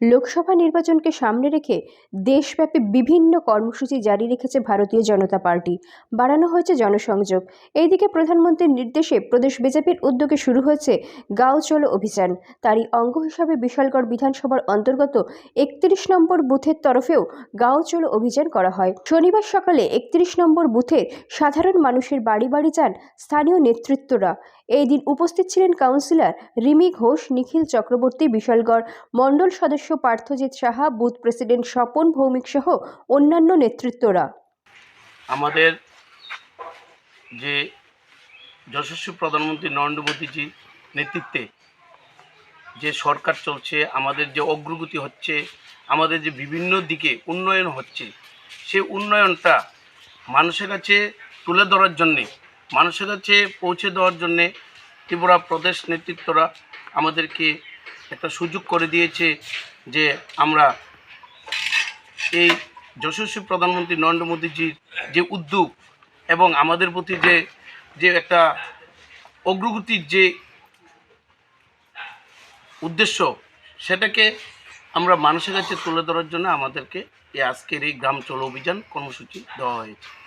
লোকসভা নির্বাচনকে সামনে রেখে দেশব্যাপী বিভিন্ন কর্মসূচি জারি রেখেছে ভারতীয় জনতা পার্টি। বাড়ানো হয়েছে জনসংযোগ। এইদিকে প্রধানমন্ত্রীর নির্দেশে প্রদেশ বিজেপির উদ্যোগে শুরু হয়েছে গাঁও চলো অভিযান। তারই অঙ্গ হিসাবে বিশালগড় বিধানসভার অন্তর্গত একত্রিশ নম্বর বুথের তরফেও গাঁও চলো অভিযান করা হয়। শনিবার সকালে একত্রিশ নম্বর বুথের সাধারণ মানুষের বাড়ি বাড়ি যান স্থানীয় নেতৃত্বরা। এই দিন উপস্থিত ছিলেন কাউন্সিলর রিমি ঘোষ, নিখিল চক্রবর্তী বিশালগড় মণ্ডল সদস্য পার্থজিৎ সাহা, বুথ প্রেসিডেন্ট স্বপন ভৌমিক সহ অন্যান্য নেতৃত্বরা। আমাদের যে যশস্বী প্রধানমন্ত্রী নরেন্দ্র মোদীজির নেতৃত্বে যে সরকার চলছে, আমাদের যে অগ্রগতি হচ্ছে, আমাদের যে বিভিন্ন দিকে উন্নয়ন হচ্ছে, সেই উন্নয়নটা মানুষের কাছে তুলে ধরার জন্যে মানুষের কাছে পৌঁছে দেওয়ার জন্যে ত্রিপুরা প্রদেশ নেতৃত্বরা আমাদেরকে একটা সুযোগ করে দিয়েছে যে আমরা এই যশস্বী প্রধানমন্ত্রী নরেন্দ্র মোদীজির যে উদ্যোগ এবং আমাদের প্রতি যে যে একটা অগ্রগতির যে উদ্দেশ্য, সেটাকে আমরা মানুষের কাছে তুলে ধরার জন্য আমাদেরকে এই আজকের এই গ্রাম চলো অভিযান কর্মসূচি দেওয়া হয়েছে।